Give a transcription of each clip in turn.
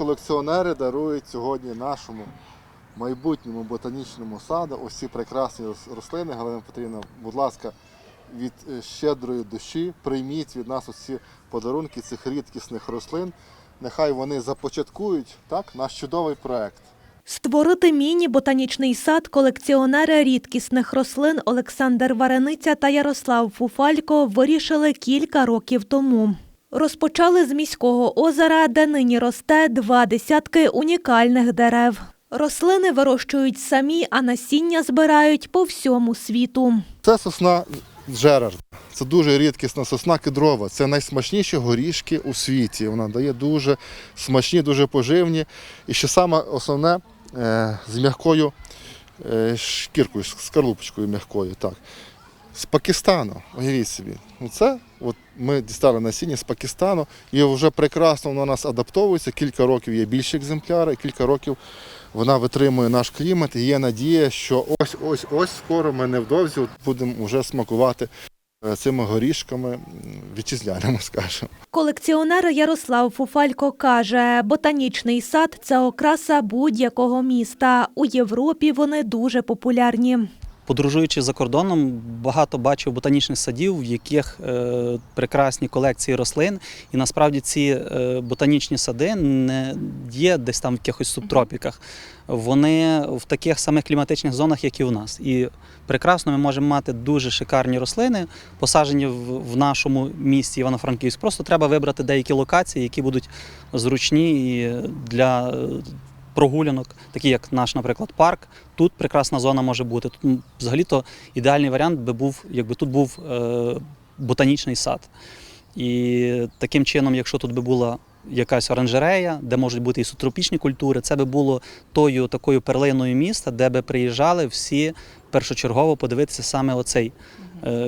колекціонери дарують сьогодні нашому майбутньому ботанічному саду ці прекрасні рослини. Галина Петрівна, будь ласка, від е, щедрої душі прийміть від нас усі подарунки цих рідкісних рослин. Нехай вони започаткують так, наш чудовий проект. Створити міні-ботанічний сад колекціонери рідкісних рослин Олександр Варениця та Ярослав Фуфалько вирішили кілька років тому. Розпочали з міського озера, де нині росте два десятки унікальних дерев. Рослини вирощують самі, а насіння збирають по всьому світу. Це сосна Джерард. Це дуже рідкісна сосна кедрова. Це найсмачніші горішки у світі. Вона дає дуже смачні, дуже поживні. І ще саме основне е, з м'якою е, шкіркою, з скорлупочкою м'якою. Так. З Пакистану, уявіть собі. Ну, Це от ми дістали насіння з Пакистану, і вже прекрасно воно у нас адаптовується. Кілька років є більші екземпляри, кілька років вона витримує наш клімат. І є надія, що ось ось ось скоро ми невдовзі будемо вже смакувати е, цими горішками вітчизняними, скажімо. Колекціонер Ярослав Фуфалько каже, ботанічний сад це окраса будь-якого міста. У Європі вони дуже популярні. Подорожуючи за кордоном, багато бачив ботанічних садів, в яких е, прекрасні колекції рослин. І насправді ці е, ботанічні сади не є десь там в якихось субтропіках. Вони в таких самих кліматичних зонах, як і у нас. І прекрасно ми можемо мати дуже шикарні рослини, посаджені в, в нашому місті Івано-Франківськ. Просто треба вибрати деякі локації, які будуть зручні для прогулянок, такі як наш, наприклад, парк. Тут прекрасна зона може бути. Тут взагалі-то ідеальний варіант би був, якби тут був е, ботанічний сад. І таким чином, якщо тут би була якась оранжерея, де можуть бути і субтропічні культури, це би було тою такою перлиною міста, де би приїжджали всі першочергово подивитися саме оцей,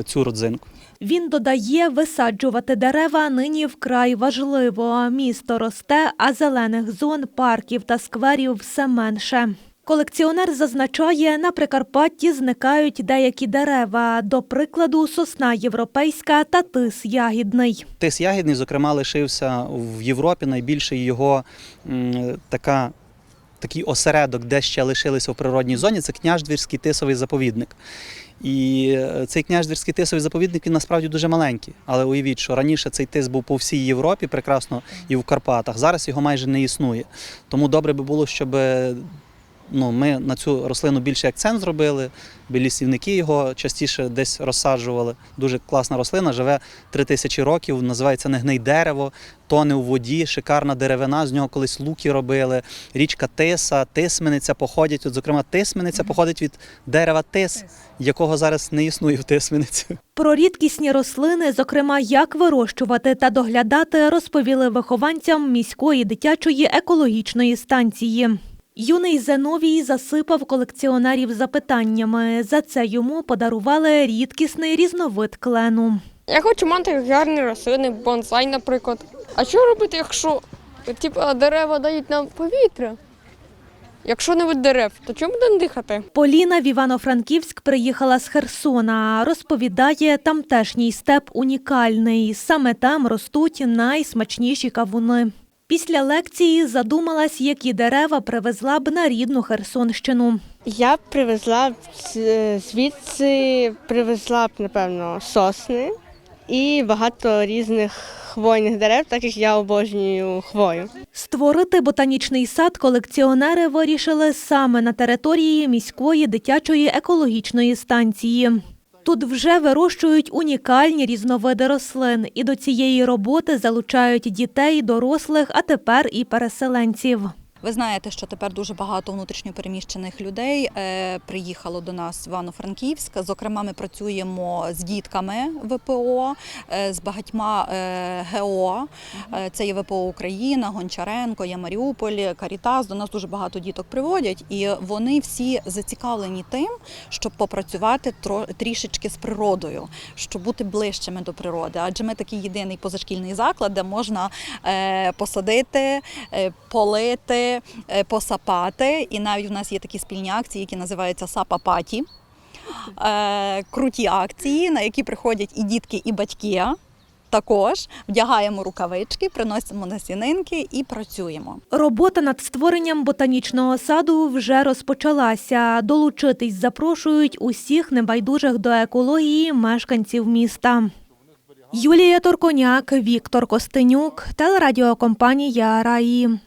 цю родзинку. Він додає, висаджувати дерева нині вкрай важливо. Місто росте, а зелених зон, парків та скверів все менше. Колекціонер зазначає, на Прикарпатті зникають деякі дерева, до прикладу, сосна європейська та тис ягідний. Тис ягідний, зокрема, лишився в Європі. Найбільший його така, такий осередок, де ще лишилися в природній зоні, це княждвірський тисовий заповідник. І е, цей княждвірський тисовий заповідник він насправді дуже маленький. Але уявіть, що раніше цей тис був по всій Європі, прекрасно і в Карпатах. Зараз його майже не існує. Тому добре би було, щоб ну, ми на цю рослину більше акцент зробили, лісівники його частіше десь розсаджували. Дуже класна рослина, живе три тисячі років, називається негний дерево, тоне у воді, шикарна деревина, з нього колись луки робили. Річка Тиса, Тисмениця походять. От, зокрема, Тисмениця походить від дерева Тис, якого зараз не існує в Тисмениці. Про рідкісні рослини, зокрема, як вирощувати та доглядати, розповіли вихованцям міської дитячої екологічної станції. Юний Зеновій засипав колекціонерів запитаннями. За це йому подарували рідкісний різновид клену. Я хочу мати гарні рослини, бонсай, наприклад. А що робити, якщо типу, дерева дають нам повітря? Якщо не від дерев, то чому будемо дихати? Поліна в Івано-Франківськ приїхала з Херсона. Розповідає, тамтешній степ унікальний. Саме там ростуть найсмачніші кавуни. Після лекції задумалась, які дерева привезла б на рідну Херсонщину. Я б привезла звідси, привезла б, напевно, сосни і багато різних хвойних дерев, так як я обожнюю хвою. Створити ботанічний сад колекціонери вирішили саме на території міської дитячої екологічної станції. Тут вже вирощують унікальні різновиди рослин, і до цієї роботи залучають дітей, дорослих, а тепер і переселенців. Ви знаєте, що тепер дуже багато внутрішньопереміщених людей е, приїхало до нас в Івано-Франківськ. Зокрема, ми працюємо з дітками ВПО, е, з багатьма е, ГО. Це є ВПО Україна, Гончаренко, є Маріуполь, Карітас. До нас дуже багато діток приводять, і вони всі зацікавлені тим, щоб попрацювати тро- трішечки з природою, щоб бути ближчими до природи. Адже ми такий єдиний позашкільний заклад, де можна посадити, полити, е, посапати. І навіть в нас є такі спільні акції, які називаються Сапа-паті. Е, Круті акції, на які приходять і дітки, і батьки. також вдягаємо рукавички, приносимо насінинки і працюємо. Робота над створенням ботанічного саду вже розпочалася. Долучитись запрошують усіх небайдужих до екології мешканців міста. Юлія Торконяк, Віктор Костенюк, телерадіокомпанія Раї.